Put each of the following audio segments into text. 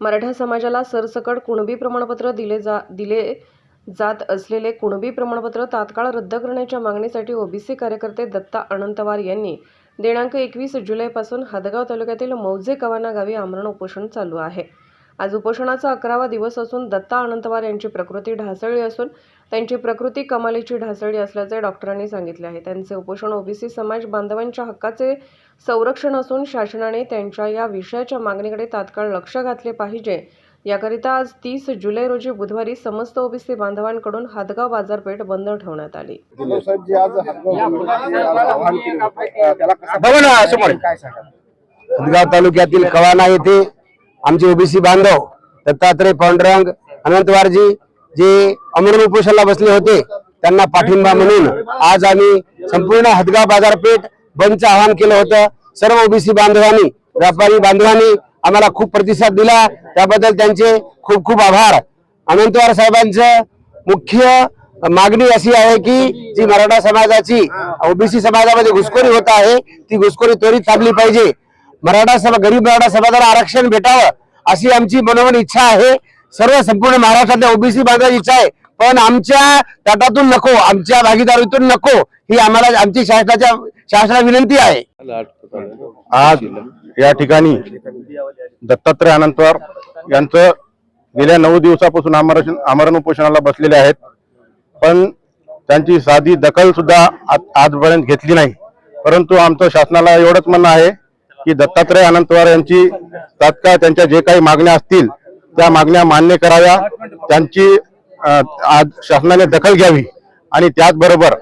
मराठा समाजाला सरसकट कुणबी प्रमाणपत्र दिले जा दिले जात असलेले कुणबी प्रमाणपत्र तात्काळ रद्द करण्याच्या मागणीसाठी ओबीसी कार्यकर्ते दत्ता अनंतवार यांनी दिनांक एकवीस जुलैपासून हदगाव तालुक्यातील मौजे कवाना गावी आमरण उपोषण चालू आहे. आज उपोषणाचा अकरावा दिवस असून दत्ता अनंतवार यांची प्रकृती ढासळली असून त्यांची प्रकृती कमालीची ढासळली असल्याचे डॉक्टरांनी सांगितले आहे. त्यांचे उपोषण ओबीसी समाज बांधवांच्या हक्काचे संरक्षण असून शासनाने त्यांच्या या विषयाच्या मागणीकडे तात्काळ लक्ष घातले पाहिजे. याकरिता आज तीस जुलै रोजी बुधवारी समस्त ओबीसी बांधवांकडून हादगाव बाजारपेठ बंद ठेवण्यात आली. हदगाव तालुक्यातील कवाना येथे आमचे ओबीसी बांधव दत्तात्रय पांडुरंग अनंतवारजी जे अमरण उपोषणाला बसले होते त्यांना पाठिंबा म्हणून आज आम्ही संपूर्ण हदगाव बाजारपेठ बंदचं आवाहन केलं होतं. सर्व ओबीसी बांधवांनी व्यापारी बांधवांनी आम्हाला खूप प्रतिसाद दिला. त्याबद्दल त्यांचे खूप खूप आभार. अनंतवार साहेबांचं मुख्य मागणी अशी आहे की जी मराठा समाजाची ओबीसी समाजामध्ये घुसखोरी होत आहे ती घुसखोरी त्वरित थांबली पाहिजे. मराठा सभा गरीब मराठा समाजाला आरक्षण भेटावं अशी आमची मनोमन इच्छा आहे. सर्व संपूर्ण महाराष्ट्रातल्या ओबीसी बांधवाची इच्छा आहे. पण आमच्या तटातून नको आमच्या भागीदारीतून नको. ही आम्हाला आमची शासनाच्या शासनाला विनंती आहे. आज या ठिकाणी दत्तात्रय अनंतवार यांचं गेल्या नऊ दिवसापासून आमरण आमरण उपोषणाला बसलेले आहेत. पण त्यांची साधी दखल सुद्धा आज- आजपर्यंत घेतली नाही. परंतु आमचं शासनाला एवढंच म्हणणं आहे की दत्तात्रय अनंतवार यांची तात्काळ त्यांच्या जे काही मागण्या असतील त्या मागण्या मान्य कराव्या. त्यांची आज शासनाने दखल घ्यावी. आणि त्याचबरोबर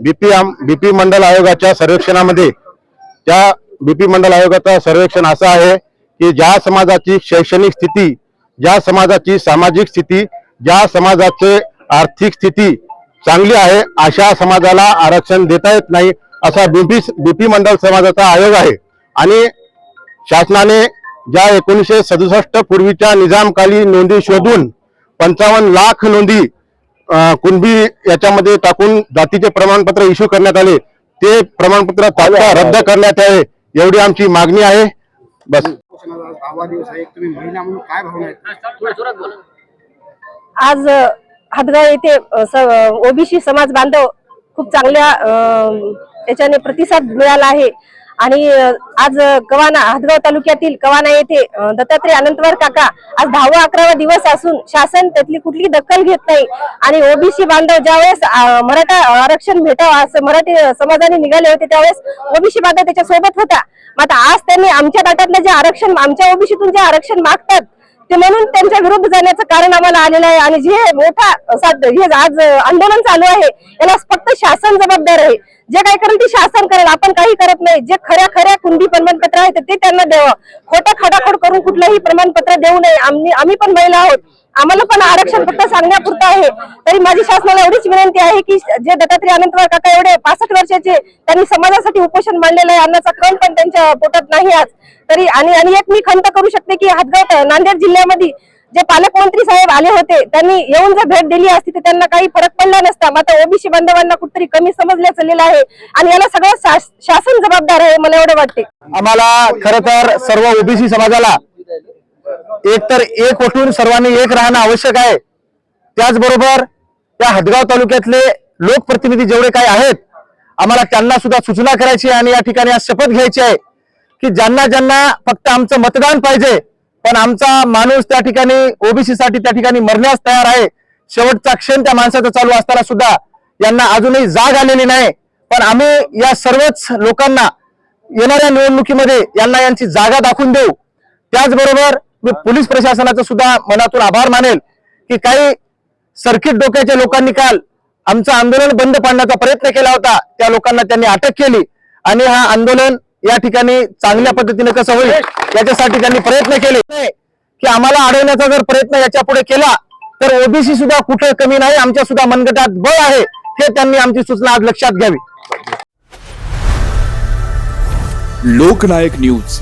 बीपी बीपी मंडल आयोगाच्या सर्वेक्षणामध्ये त्या बीपी मंडल आयोगाचं सर्वेक्षण असं आहे की ज्या समाजाची शैक्षणिक स्थिती ज्या समाजाची सामाजिक स्थिती ज्या समाजाचे आर्थिक स्थिती चांगली आहे अशा समाजाला आरक्षण देता येत नाही असा बीपी बीपी मंडल समाजाचा आयोग आहे. आणि शासनाने ज्या एकोणीसशे सदुसष्ट पूर्वीच्या निजामकालीन नोंदी शोधून पंचावन्न लाख नोंदी कुणबी याच्यामध्ये टाकून जातीचे प्रमाणपत्र इश्यू करण्यात आले ते प्रमाणपत्र तात्काळ रद्द करण्यात यावे एवढी आमची मागणी आहे. बस. आज हदगाव येथे ओबीसी समाज बांधव खूप चांगल्या अ, याच्याने प्रतिसाद मिळाला आहे. आणि आज कवाना हदगाव तालुक्यातील कवाना येथे दत्तात्रय अनंतवार काका आज दहावा अकरावा दिवस असून शासन त्यातली कुठली दखल घेत नाही. आणि ओबीसी बांधव ज्यावेळेस मराठा आरक्षण भेटावं असं मराठी समाजाने निघाले होते त्यावेळेस ओबीसी बांधव त्याच्या सोबत होता. मग आज त्यांनी आमच्या गटातलं जे आरक्षण आमच्या ओबीसीतून जे आरक्षण मागतात ते म्हणून त्यांच्या विरुद्ध जाण्याचं कारण आम्हाला आलेलं आहे. आणि जे मोठा साध- हे आज आंदोलन चालू आहे याला फक्त शासन जबाबदार आहे. जे काय करेल ते शासन करेल आपण काही करत नाही. जे खऱ्या खऱ्या कुंडी प्रमाणपत्र आहेत ते त्यांना द्यावं. खोटं खडाखोड करून कुठलंही प्रमाणपत्र देऊ नये. आम्ही आम्ही पण महिला आहोत. आम्हाला पण आरक्षण फक्त सांगण्यापुरतं आहे. तरी माझी शासनाला एवढीच विनंती आहे की जे दत्तात्रय अनंतवार काका एवढे पासष्ट वर्षाचे त्यांनी समाजासाठी उपोषण मांडलेलं आहे. अन्नाचा कण पण त्यांच्या पोटात नाही आज. तरी आणि आणि एक मी खंत करू शकते की हातगाव नांदेड जिल्ह्यामध्ये जे पालकमंत्री साहेब आले होते त्यांनी येऊन जर भेट दिली असती तर त्यांना काही फरक पडला नसता. मात्र ओबीसी बांधवांना कुठतरी कमी समजल्या चाललेलं आहे. आणि याला सगळं शास- शासन जबाबदार आहे मला एवढं वाटते. आम्हाला खर तर सर्व ओबीसी समाजाला एक तर एक उठून सर्वांनी एक राहणं आवश्यक आहे. त्याचबरोबर त्या हदगाव तालुक्यातले लोकप्रतिनिधी जेवढे काही आहेत आम्हाला त्यांना सुद्धा सूचना करायची आहे आणि या ठिकाणी आज शपथ घ्यायची आहे की ज्यांना ज्यांना फक्त आमचं मतदान पाहिजे पण आमचा माणूस त्या ठिकाणी ओबीसी साठी त्या ठिकाणी मरण्यास तयार आहे. शेवटचा क्षण त्या माणसाचा चालू असताना सुद्धा यांना अजूनही जाग आलेली नाही. पण आम्ही या सर्वच लोकांना येणाऱ्या निवडणुकीमध्ये यांना यांची जागा दाखवून देऊ. त्याचबरोबर मी पोलीस प्रशासनाचा सुद्धा मनातून आभार मानेल की काही सर्किट डोक्याच्या लोकांनी काल आमचं आंदोलन बंद पाडण्याचा प्रयत्न केला होता. त्या लोकांना त्यांनी अटक केली. आणि हा आंदोलन या ठिकाणी चांगल्या पद्धतीने कसं होईल याच्यासाठी त्यांनी प्रयत्न केले. की आम्हाला अडवण्याचा जर प्रयत्न याच्यापुढे केला तर ओबीसी सुद्धा कुठे कमी नाही आमच्या सुद्धा मनगटात बळ आहे हे त्यांनी आमची सूचना आज लक्षात घ्यावी. लोकनायक न्यूज.